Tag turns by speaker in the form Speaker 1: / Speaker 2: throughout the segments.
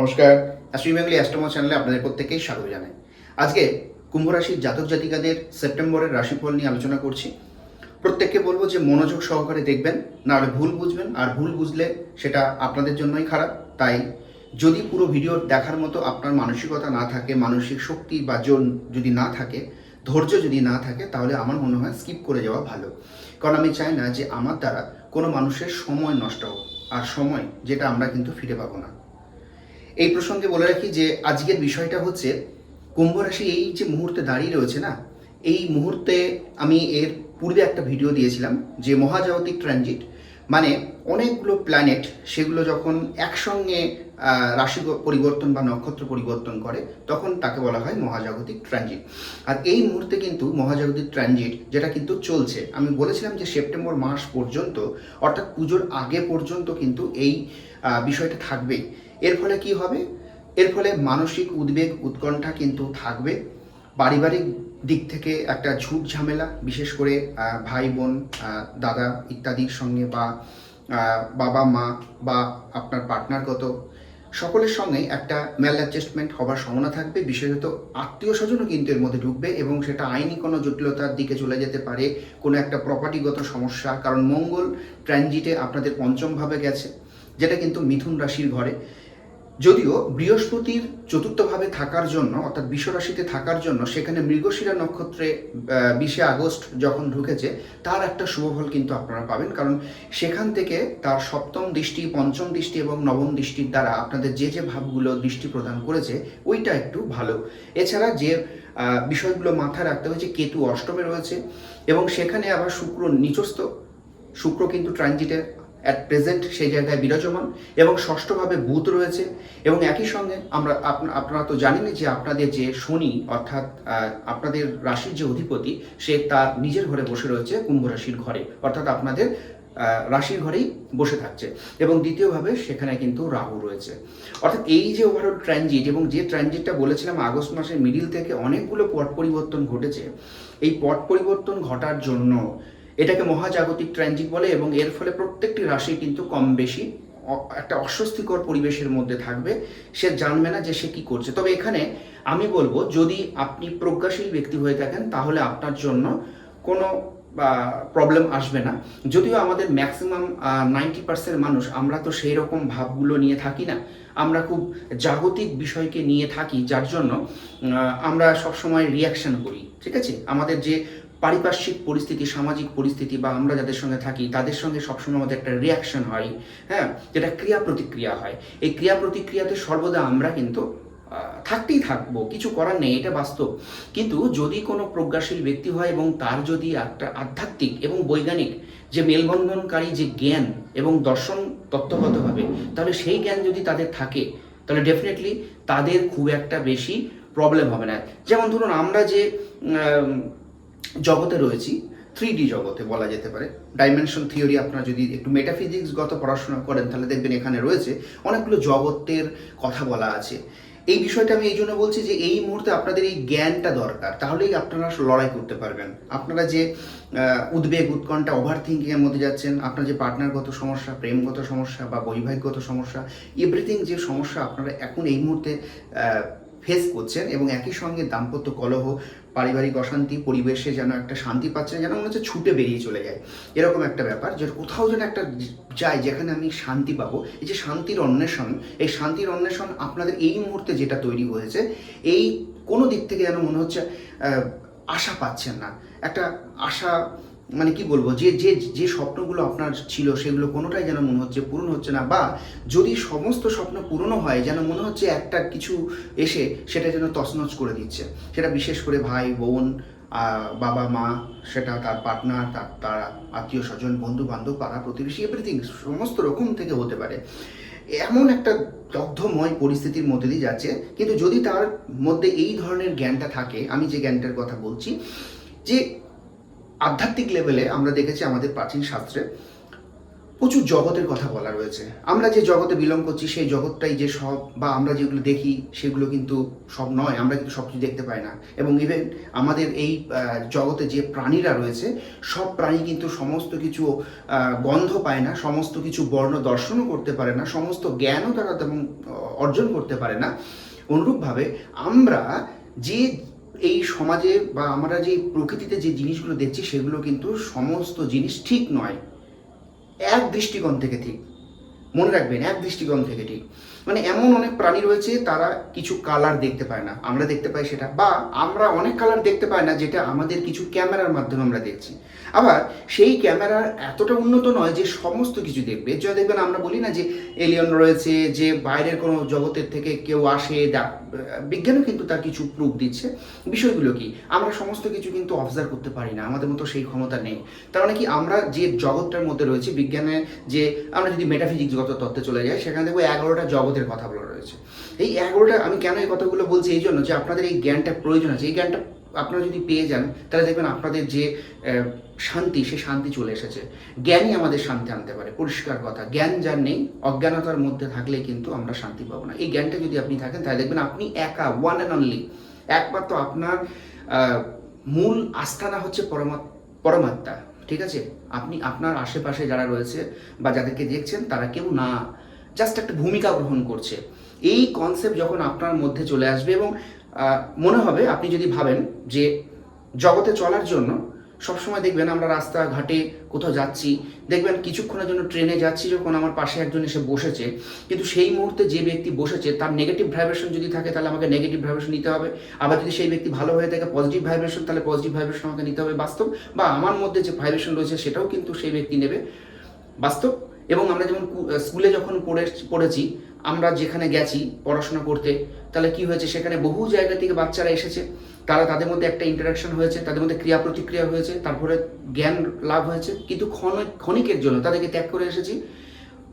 Speaker 1: নমস্কার। অ্যাস্ট্রি বেঙ্গলি অ্যাস্ট্রোমো চ্যানেলে আপনাদের প্রত্যেকেই স্বাগত জানাই। আজকে কুম্ভ রাশির জাতক জাতিকাদের সেপ্টেম্বরের রাশিফল নিয়ে আলোচনা করছি। প্রত্যেককে বলব যে মনোযোগ সহকারে দেখবেন নাহলে ভুল বুঝবেন, আর ভুল বুঝলে সেটা আপনাদের জন্যই খারাপ। তাই যদি পুরো ভিডিও দেখার মতো আপনার মানসিকতা না থাকে, মানসিক শক্তি বা জোন যদি না থাকে, ধৈর্য যদি না থাকে, তাহলে আমার মনে হয় স্কিপ করে যাওয়া ভালো। কারণ আমি চাই না যে আমার দ্বারা কোনো মানুষের সময় নষ্ট হোক, আর সময় যেটা আমরা কিন্তু ফিরে পাবো না। এই প্রসঙ্গে বলে রাখি যে আজকের বিষয়টা হচ্ছে কুম্ভ রাশি এই যে মুহূর্তে দাঁড়িয়ে রয়েছে না, এই মুহূর্তে আমি এর পূর্বে একটা ভিডিও দিয়েছিলাম যে মহাজাগতিক ট্রানজিট মানে অনেকগুলো প্ল্যানেট সেগুলো যখন একসঙ্গে রাশি পরিবর্তন বা নক্ষত্র পরিবর্তন করে, তখন তাকে বলা হয় মহাজাগতিক ট্রানজিট আর এই মুহূর্তে কিন্তু মহাজাগতিক ট্রানজিট যেটা কিন্তু চলছে, আমি বলেছিলাম যে সেপ্টেম্বর মাস পর্যন্ত অর্থাৎ পুজোর আগে পর্যন্ত কিন্তু এই বিষয়টা থাকবেই। এর ফলে কি হবে? এর ফলে মানসিক উদ্বেগ উৎকণ্ঠা কিন্তু থাকবে। পারিবারিক দিক থেকে একটা ঝুট ঝামেলা, বিশেষ করে ভাই, বোন দাদা ইত্যাদির সঙ্গে বা বাবা, মা বা আপনার পার্টনারগত সকলের সঙ্গে একটা ম্যাল অ্যাডজাস্টমেন্ট হবার সম্ভাবনা থাকবে। বিশেষত আত্মীয় স্বজনও কিন্তু এর মধ্যে ঢুকবে এবং সেটা আইনি কোনো জটিলতার দিকে চলে যেতে পারে কোনো একটা প্রপার্টিগত সমস্যা। কারণ মঙ্গল ট্রানজিটে আপনাদের পঞ্চমভাবে গেছে, যেটা কিন্তু মিথুন রাশির ঘরে। যদিও বৃহস্পতির চতুর্থভাবে থাকার জন্য, অর্থাৎ বিশ্বরাশিতে থাকার জন্য, সেখানে মৃগশিরা নক্ষত্রে বিশে আগস্ট যখন ঢুকেছে, তার একটা শুভফল কিন্তু আপনারা পাবেন। কারণ সেখান থেকে তার সপ্তম দৃষ্টি, পঞ্চম দৃষ্টি এবং নবম দৃষ্টির দ্বারা আপনাদের যে যে ভাবগুলো দৃষ্টি প্রদান করেছে, ওইটা একটু ভালো। এছাড়া যে বিষয়গুলো মাথায় রাখতে যে, কেতু অষ্টমে রয়েছে এবং সেখানে আবার শুক্র নিচস্থ। শুক্র কিন্তু ট্রানজিটে অ্যাট প্রেজেন্ট সেই জায়গায় বিরাজমান এবং ষষ্ঠভাবে বুধ রয়েছে এবং একই সঙ্গে আমরা আপনা- আপনারা তো জানেনই যে আপনাদের যে শনি অর্থাৎ আপনাদের রাশির যে অধিপতি, সে তার নিজের ঘরে বসে রয়েছে কুম্ভ রাশির ঘরে। অর্থাৎ আপনাদের রাশির ঘরেই বসে থাকছে। এবং দ্বিতীয়ভাবে সেখানে কিন্তু রাহু রয়েছে। অর্থাৎ এই যে ওভারঅল ট্রানজিট এবং যে ট্রানজিটটা বলেছিলাম আগস্ট মাসের মিডিল থেকে অনেকগুলো পট পরিবর্তন ঘটেছে, এই পট পরিবর্তন ঘটার জন্য এটাকে মহাজাগতিক ট্রানজিট বলে এবং এর ফলে প্রত্যেকটি রাশি কিন্তু কম বেশি একটা অস্বস্তিকর পরিবেশের মধ্যে থাকবে। সে জানবে না যে সে কি করছে। তবে এখানে আমি বলব, যদি আপনি প্রজ্ঞাশীল ব্যক্তি হয়ে থাকেন, তাহলে আপনার জন্য কোনো প্রবলেম আসবে না। যদিও আমাদের ম্যাক্সিমাম নাইনটি পার্সেন্ট মানুষ, আমরা তো সেই রকম ভাবগুলো নিয়ে থাকি না। আমরা খুব জাগতিক বিষয়কে নিয়ে থাকি, যার জন্য আমরা সবসময় রিয়াকশন করি। ঠিক আছে? আমাদের যে পারিপার্শ্বিক পরিস্থিতি, সামাজিক পরিস্থিতি বা আমরা যাদের সঙ্গে থাকি, তাদের সঙ্গে সবসময় আমাদের একটা রিয়াকশন হয় হ্যাঁ? যেটা ক্রিয়া প্রতিক্রিয়া হয়। এই ক্রিয়া প্রতিক্রিয়াতে সর্বদা আমরা কিন্তু থাকতেই থাকব। কিছু করার নেই, এটা বাস্তব। কিন্তু যদি কোনো প্রজ্ঞাশীল ব্যক্তি হয় এবং তার যদি একটা আধ্যাত্মিক এবং বৈজ্ঞানিক যে মেলবন্ধনকারী যে জ্ঞান এবং দর্শন তত্ত্বগতভাবে তাহলে সেই জ্ঞান যদি তাদের থাকে, তাহলে ডেফিনেটলি তাদের খুব একটা বেশি প্রবলেম হবে না। যেমন ধরুন আমরা যে জগতে রয়েছি থ্রি ডি জগতে বলা যেতে পারে। ডাইমেনশন থিওরি আপনারা যদি একটু মেটাফিজিক্সগত পড়াশোনা করেন, তাহলে দেখবেন এখানে রয়েছে অনেকগুলো জগতের কথা বলা আছে। এই বিষয়টা আমি এই জন্য বলছি যে এই মুহূর্তে আপনাদের এই জ্ঞানটা দরকার, তাহলেই আপনারা লড়াই করতে পারবেন। আপনারা যে উদ্বেগ, উৎকণ্ঠা ওভার থিঙ্কিংয়ের মধ্যে যাচ্ছেন, আপনার যে পার্টনারগত সমস্যা, প্রেমগত সমস্যা বা বৈবাহিকগত সমস্যা এভরিথিং যে সমস্যা আপনারা এখন এই মুহূর্তে ফেস করছেন এবং একই সঙ্গে দাম্পত্য কলহ পারিবারিক অশান্তি, পরিবেশে যেন একটা শান্তি পাচ্ছে না যেন মনে হচ্ছে ছুটে বেরিয়ে চলে যায়। এরকম একটা ব্যাপার, যে কোথাও যেন একটা যাই, যেখানে আমি শান্তি পাবো। এই যে শান্তির অন্বেষণ, এই শান্তির অন্বেষণ আপনাদের এই মুহূর্তে যেটা তৈরি হয়েছে, এই কোনো দিক থেকে যেন মনে হচ্ছে আশা পাচ্ছেন না। একটা আশা মানে কি বলব, যে যে যে স্বপ্নগুলো আপনার ছিল সেগুলো কোনোটাই যেন মনে হচ্ছে পূরণ হচ্ছে না, বা যদি সমস্ত স্বপ্ন পূরণও হয়, যেন মনে হচ্ছে একটা কিছু এসে সেটা যেন তছনছ করে দিচ্ছে। সেটা বিশেষ করে ভাই, বোন বাবা, মা, সেটা তার পার্টনার, তার তার আত্মীয় স্বজন, বন্ধু বান্ধব, পাড়া প্রতিবেশী এভরিথিং সমস্ত রকম থেকে হতে পারে। এমন একটা দগ্ধময় পরিস্থিতির মধ্যে দিয়ে যাচ্ছে, কিন্তু যদি তার মধ্যে এই ধরনের জ্ঞানটা থাকে, আমি যে জ্ঞানটার কথা বলছি, যে আধ্যাত্মিক লেভেলে আমরা দেখেছি আমাদের প্রাচীন শাস্ত্রে প্রচুর জগতের কথা বলা রয়েছে। আমরা যে জগতে বিলং করছি, সেই জগৎটাই যে সব বা আমরা যেগুলো দেখি, সেগুলো কিন্তু সব নয়, আমরা কিন্তু সব কিছু দেখতে পাই না। এবং ইভেন আমাদের এই জগতে যে প্রাণীরা রয়েছে, সব প্রাণী কিন্তু সমস্ত কিছু গন্ধ পায় না, সমস্ত কিছু বর্ণ দর্শনও করতে পারে না, সমস্ত জ্ঞানও তারা তেমন অর্জন করতে পারে না। অনুরূপভাবে আমরা যে এই সমাজে বা আমরা যে প্রকৃতিতে যে জিনিসগুলো দেখছি, সেগুলো কিন্তু সমস্ত জিনিস ঠিক নয়। এক দৃষ্টিকোণ থেকে ঠিক। মনে রাখবেন, এক দৃষ্টিকোণ থেকে ঠিক। মানে এমন অনেক প্রাণী রয়েছে, তারা কিছু কালার দেখতে পায় না। আমরা দেখতে পাই সেটা। বা আমরা অনেক কালার দেখতে পাই না, যেটা আমাদের কিছু ক্যামেরার মাধ্যমে আমরা দেখছি। আবার সেই ক্যামেরা এতটা উন্নত নয় যে সমস্ত কিছু দেখবে। যা দেখবেন আমরা বলি না যে এলিয়ন রয়েছে, যে বাইরের কোনো জগতের থেকে কেউ আসে বিজ্ঞানও কিন্তু তার কিছু প্রুফ দিচ্ছে। বিষয়গুলো কি? আমরা সমস্ত কিছু কিন্তু অবজার্ভ করতে পারি না, আমাদের মতো সেই ক্ষমতা নেই। তার মানে কি? আমরা যে জগৎটার মধ্যে রয়েছে, বিজ্ঞানে যে আমরা যদি মেটাফিজিক্স গত তত্ত্বে চলে যাই, সেখানে দেখব এগারোটা জগতের কথা বলা রয়েছে। এই এগারোটা, আমি কেন এই কথাগুলো বলছি এই জন্য? যে আপনাদের এই জ্ঞানটা প্রয়োজন আছে। এই জ্ঞানটা আপনারা যদি পেয়ে যান, তাহলে দেখবেন আপনাদের যে শান্তি, সে শান্তি চলে এসেছে। জ্ঞানই আমাদের শান্তি আনতে পারে, পরিষ্কার কথা। জ্ঞান যার নেই, অজ্ঞানতার মধ্যে থাকলে কিন্তু আমরা শান্তি পাবো না। এই জ্ঞানটা যদি আপনি থাকেন, তাহলে দেখবেন আপনি একা ওয়ান অ্যান্ড অনলি একমাত্র আপনার মূল আস্থানা হচ্ছে পরমা, পরমাত্মা, ঠিক আছে? আপনি, আপনার আশেপাশে যারা রয়েছে বা যাদেরকে দেখছেন, তারা কেউ না। জাস্ট একটা ভূমিকা গ্রহণ করছে। এই কনসেপ্ট যখন আপনার মধ্যে চলে আসবে এবং মনে হবে আপনি যদি ভাবেন যে জগতে চলার জন্য সবসময় দেখবেন আমরা রাস্তাঘাটে কোথাও যাচ্ছি, দেখবেন কিছুক্ষণের জন্য ট্রেনে যাচ্ছি যখন আমার পাশে একজন এসে বসেছে, কিন্তু সেই মুহূর্তে যে ব্যক্তি বসেছে তার নেগেটিভ ভাইব্রেশন যদি থাকে তাহলে আমাকে নেগেটিভ ভাইব্রেশন নিতে হবে। আবার যদি সেই ব্যক্তি ভালো হয়ে থাকে পজিটিভ ভাইব্রেশন তাহলে পজিটিভ ভাইব্রেশন আমাকে নিতে হবে বাস্তব। বা আমার মধ্যে যে ভাইব্রেশন রয়েছে সেটাও কিন্তু সেই ব্যক্তি নেবে বাস্তব। এবং আমরা যেমন স্কুলে যখন পড়ে পড়েছি আমরা যেখানে গেছি পড়াশোনা করতে, তাহলে কি হয়েছে? সেখানে বহু জায়গা থেকে বাচ্চারা এসেছে। তারা তাদের মধ্যে একটা ইন্টারাকশন হয়েছে, তাদের মধ্যে ক্রিয়া প্রতিক্রিয়া হয়েছে, তারপরে জ্ঞান লাভ হয়েছে। কিন্তু ক্ষণ- ক্ষণিকের জন্য তাদেরকে ত্যাগ করে এসেছি।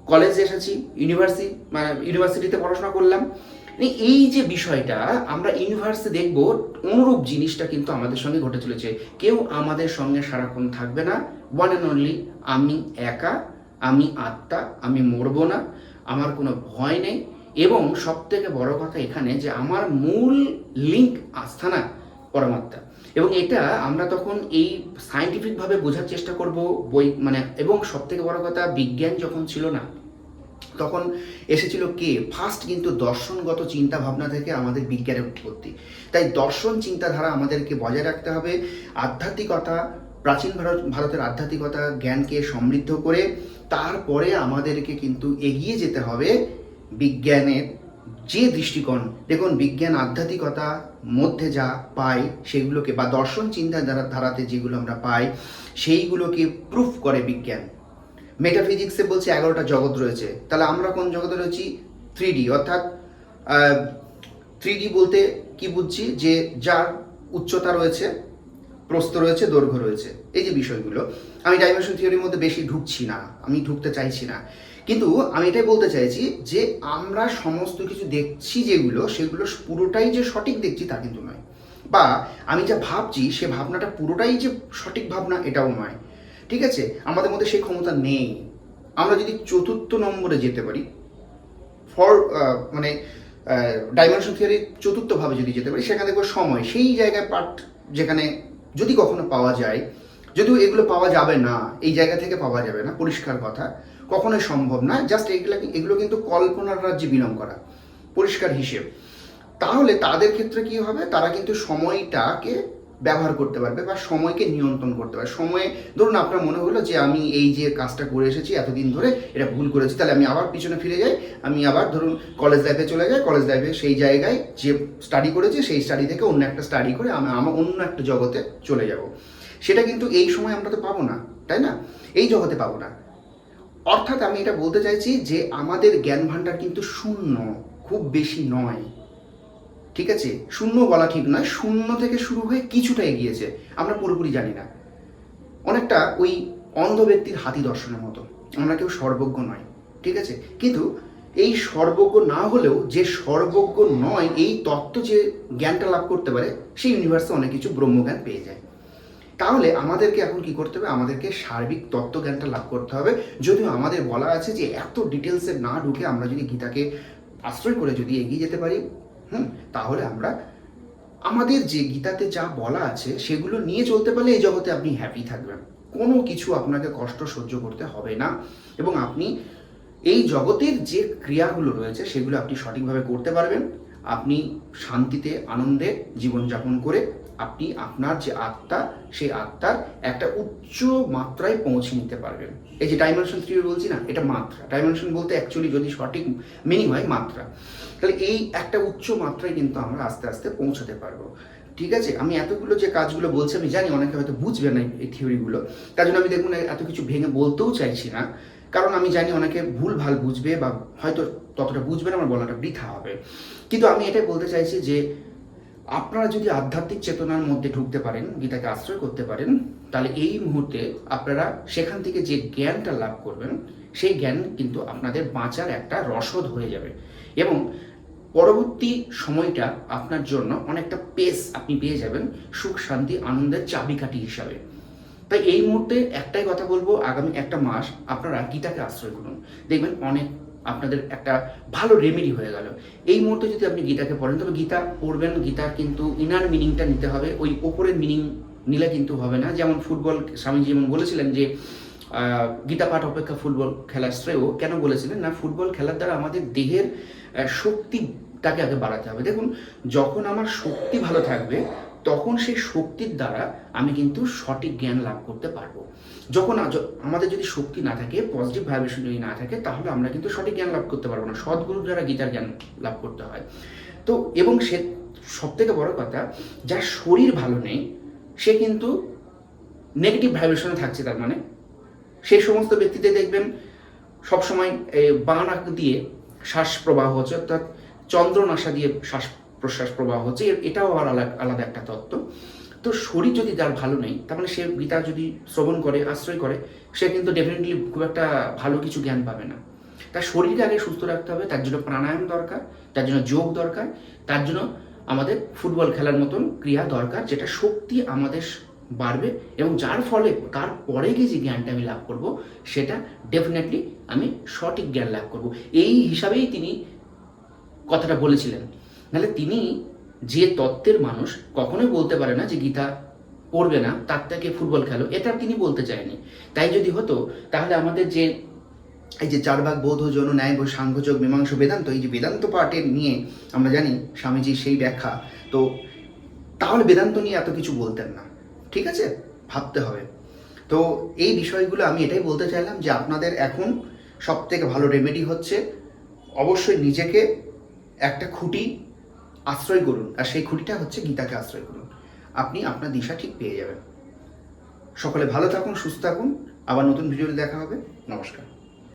Speaker 1: কলেজে এসেছি ইউনিভার্সিটি মানে ইউনিভার্সিটিতে পড়াশোনা করলাম। মানে এই যে বিষয়টা, আমরা ইউনিভার্সিটি দেখব, অনুরূপ জিনিসটা কিন্তু আমাদের সঙ্গে ঘটে চলেছে। কেউ আমাদের সঙ্গে সারাক্ষণ থাকবে না। ওয়ান অ্যান্ড অনলি আমি একা, আমি আত্মা, আমি মরবো না। আমার কোনো ভয় নেই। এবং সব থেকে বড় কথা এখানে যে আমার মূল লিঙ্ক আস্থানা পরমাত্মা। এবং এটা আমরা তখন এই সায়েন্টিফিকভাবে বোঝার চেষ্টা করব, বই মানে এবং সব থেকে বড় কথা বিজ্ঞান যখন ছিল না, তখন এসেছিল কে? ফার্স্ট কিন্তু দর্শনগত চিন্তা ভাবনা থেকে আমাদের বিজ্ঞানের উৎপত্তি। তাই দর্শন চিন্তাধারা আমাদেরকে বজায় রাখতে হবে। আধ্যাত্মিকতা প্রাচীন ভারত, ভারতের আধ্যাত্মিকতা জ্ঞানকে সমৃদ্ধ করে তারপরে আমাদেরকে কিন্তু এগিয়ে যেতে হবে বিজ্ঞানের যে দৃষ্টিকোণ। দেখুন, বিজ্ঞান আধ্যাত্মিকতা মধ্যে যা পাই সেগুলোকে বা দর্শন চিন্তা ধারা ধারাতে যেগুলো আমরা পাই, সেইগুলোকে প্রুফ করে বিজ্ঞান। মেটাফিজিক্সে বলছে এগারোটা জগৎ রয়েছে। তাহলে আমরা কোন জগতে রয়েছি? থ্রি ডি অর্থাৎ থ্রি ডি বলতে কি বুঝছি? যে যার উচ্চতা রয়েছে প্রস্থ রয়েছে, দৈর্ঘ্য রয়েছে। এই যে বিষয়গুলো, আমি ডাইমেনশন থিওরির মধ্যে বেশি ঢুকছি না, আমি ঢুকতে চাইছি না। কিন্তু আমি এটাই বলতে চাইছি যে, আমরা সমস্ত কিছু দেখছি যেগুলো, সেগুলো পুরোটাই যে সঠিক দেখছি তা কিন্তু নয়। বা আমি যা ভাবছি, সে ভাবনাটা পুরোটাই যে সঠিক ভাবনা এটাও নয়। ঠিক আছে? আমাদের মধ্যে সেই ক্ষমতা নেই। আমরা যদি চতুর্থ নম্বরে যেতে পারি ফর মানে ডাইমেনশন থিওরি চতুর্থভাবে যদি যেতে পারি, সেখানে দেখব সময়। সেই জায়গায় পার্ট যেখানে যদি কখনো পাওয়া যায়, যদিও এগুলো পাওয়া যাবে না, এই জায়গা থেকে পাওয়া যাবে না, পরিষ্কার কথা, কখনোই সম্ভব না জাস্ট এগুলো এগুলো কিন্তু কল্পনার রাজ্যে বিলং করা, পরিষ্কার হিসেব। তাহলে তাদের ক্ষেত্রে কি হবে? তারা কিন্তু সময়টাকে ব্যবহার করতে পারবে বা সময়কে নিয়ন্ত্রণ করতে পারবে। সময়ে ধরুন আপনার মনে হলো যে আমি এই যে কাজটা করে এসেছি, এতদিন ধরে এটা ভুল করেছি, তাহলে আমি আবার পিছনে ফিরে যাই, আমি আবার ধরুন কলেজ লাইফে চলে যাই কলেজ লাইফে সেই জায়গায় যে স্টাডি করেছি, সেই স্টাডি থেকে অন্য একটা স্টাডি করে আমি আমার অন্য একটা জগতে চলে যাব। সেটা কিন্তু এই সময় আমরা তো পাবো না, তাই না? এই জগতে পাবো না। অর্থাৎ আমি এটা বলতে চাইছি যে আমাদের জ্ঞান ভাণ্ডার কিন্তু শূন্য, খুব বেশি নয়। ঠিক আছে? শূন্য বলা ঠিক নয়। শূন্য থেকে শুরু হয়ে কিছুটা এগিয়েছে। আমরা পুরোপুরি জানি না। অনেকটা ওই অন্ধ ব্যক্তির হাতি দর্শনের মতো। আমরা কেউ সর্বজ্ঞ নয়। ঠিক আছে? কিন্তু এই সর্বজ্ঞ না হলেও যে সর্বজ্ঞ নয়, এই তত্ত্ব যে জ্ঞানটা লাভ করতে পারে, সেই ইউনিভার্সে অনেক কিছু ব্রহ্মজ্ঞান পেয়ে যায়। তাহলে আমাদেরকে এখন কি করতে হবে? আমাদেরকে সার্বিক তত্ত্বজ্ঞানটা লাভ করতে হবে। যদিও আমাদের বলা আছে যে এত ডিটেলসে না ঢুকে আমরা যদি গীতাকে আশ্রয় করে যদি এগিয়ে যেতে পারি হুম, তাহলে আমরা আমাদের যে গীতাতে যা বলা আছে, সেগুলো নিয়ে চলতে পারলে এই জগতে আপনি হ্যাপি থাকবেন। কোনো কিছু আপনাকে কষ্ট সহ্য করতে হবে না। এবং আপনি এই জগতের যে ক্রিয়াগুলো রয়েছে, সেগুলো আপনি সঠিকভাবে করতে পারবেন। আপনি শান্তিতে, আনন্দে জীবনযাপন করে আপনি আপনার যে আত্মা, সেই আত্মার একটা উচ্চ মাত্রায় পৌঁছে নিতে পারবেন। এই যে ডাইমেনশন থ্রি বলছি না, এটা মাত্রা। ডাইমেনশন বলতে অ্যাকচুয়ালি যদি সঠিক মিনিং হয়, মাত্রা। তাহলে এই একটা উচ্চ মাত্রায় কিন্তু আমরা আস্তে আস্তে পৌঁছাতে পারব। ঠিক আছে? আমি এতগুলো যে কাজগুলো বলছি, আমি জানি অনেকে হয়তো বুঝবে না এই থিওরিগুলো তার জন্য আমি দেখুন, এত কিছু ভেঙে বলতেও চাইছি না। কারণ আমি জানি অনেকে ভুল ভালো বুঝবে বা হয়তো ততটা বুঝবে না, আমার বলাটা বৃথা হবে। কিন্তু আমি এটাই বলতে চাইছি যে আপনারা যদি আধ্যাত্মিক চেতনার মধ্যে ঢুকতে পারেন, গীতাকে আশ্রয় করতে পারেন, তাহলে এই মুহূর্তে আপনারা সেখান থেকে যে জ্ঞানটা লাভ করবেন, সেই জ্ঞান কিন্তু আপনাদের বাঁচার একটা রসদ হয়ে যাবে। এবং পরবর্তী সময়টা আপনার জন্য অনেকটা পেস আপনি পেয়ে যাবেন, সুখ, শান্তি, আনন্দের চাবিকাঠি হিসাবে। তাই এই মুহূর্তে একটাই কথা বলব, আগামী একটা মাস আপনারা গীতাকে আশ্রয় করুন। দেখবেন অনেক আপনাদের একটা ভালো রেমেডি হয়ে গেল। এই মুহূর্তে যদি আপনি গীতাকে পড়েন, তবে গীতা পড়বেন, গীতার কিন্তু ইনার মিনিংটা নিতে হবে। ওই ওপরের মিনিং নিলে কিন্তু হবে না। যেমন ফুটবল স্বামীজি যেমন বলেছিলেন যে গীতা পাঠ অপেক্ষা ফুটবল খেলার শ্রেয়। কেন বলেছিলেন? না ফুটবল খেলার দ্বারা আমাদের দেহের শক্তিটাকে আগে বাড়াতে হবে। দেখুন, যখন আমার শক্তি ভালো থাকবে তখন সেই শক্তির দ্বারা আমি কিন্তু সঠিক জ্ঞান লাভ করতে পারব। যখন আমাদের যদি শক্তি না থাকে পজিটিভ ভাইব্রেশন যদি না থাকে, তাহলে আমরা কিন্তু সঠিক জ্ঞান লাভ করতে পারব না। সদ্গুরুর দ্বারা গীতার জ্ঞান লাভ করতে হয়। তো এবং সে সব থেকে বড় কথা, যার শরীর ভালো নেই, সে কিন্তু নেগেটিভ ভাইব্রেশনে থাকছে তার মানে। সেই সমস্ত ব্যক্তিদের দেখবেন, সবসময় বাঁ নাক দিয়ে শ্বাস প্রবাহ হচ্ছে, অর্থাৎ চন্দ্রনাশা দিয়ে শ্বাস প্রশ্বাস প্রবাহ হচ্ছে এটাও আবার আলাদা একটা তত্ত্ব। তো শরীর যদি তার ভালো নেই, তার মানে সে গীতা যদি শ্রবণ করে, আশ্রয় করে, সে কিন্তু ডেফিনেটলি খুব একটা ভালো কিছু জ্ঞান পাবে না। তার শরীরকে আগে সুস্থ রাখতে হবে, তার জন্য প্রাণায়াম দরকার, তার জন্য যোগ দরকার, তার জন্য আমাদের ফুটবল খেলার মতন ক্রিয়া দরকার, যেটা শক্তি আমাদের বাড়বে এবং যার ফলে, তার পরে গিয়ে যে জ্ঞানটা আমি লাভ করব, সেটা ডেফিনেটলি আমি সঠিক জ্ঞান লাভ করব। এই হিসাবেই তিনি কথাটা বলেছিলেন। নাহলে তিনি যে তত্ত্বের মানুষ কখনোই বলতে পারে না যে গীতা পড়বে না, তার থেকে ফুটবল খেলো। এটা তিনি বলতে চায়নি। তাই যদি হতো, তাহলে আমাদের যে এই যে চার ভাগ বৌদ্ধ জন ন্যায় বৈ সাংখ্যযোগ মীমাংস বেদান্ত, এই যে বেদান্ত পাঠের নিয়ে আমরা জানি স্বামীজির সেই ব্যাখ্যা, তো তাহলে বেদান্ত নিয়ে এত কিছু বলতেন না। ঠিক আছে? ভাবতে হবে। তো এই বিষয়গুলো আমি এটাই বলতে চাইলাম যে আপনাদের এখন সব থেকে ভালো রেমেডি হচ্ছে অবশ্যই নিজেকে একটা খুঁটি আশ্রয় করুন। আর সেই খুঁটিটা হচ্ছে গীতাকে আশ্রয় করুন। আপনি আপনার দিশা ঠিক পেয়ে যাবেন। সকলে ভালো থাকুন, সুস্থ থাকুন। আবার নতুন ভিডিওতে দেখা হবে। নমস্কার।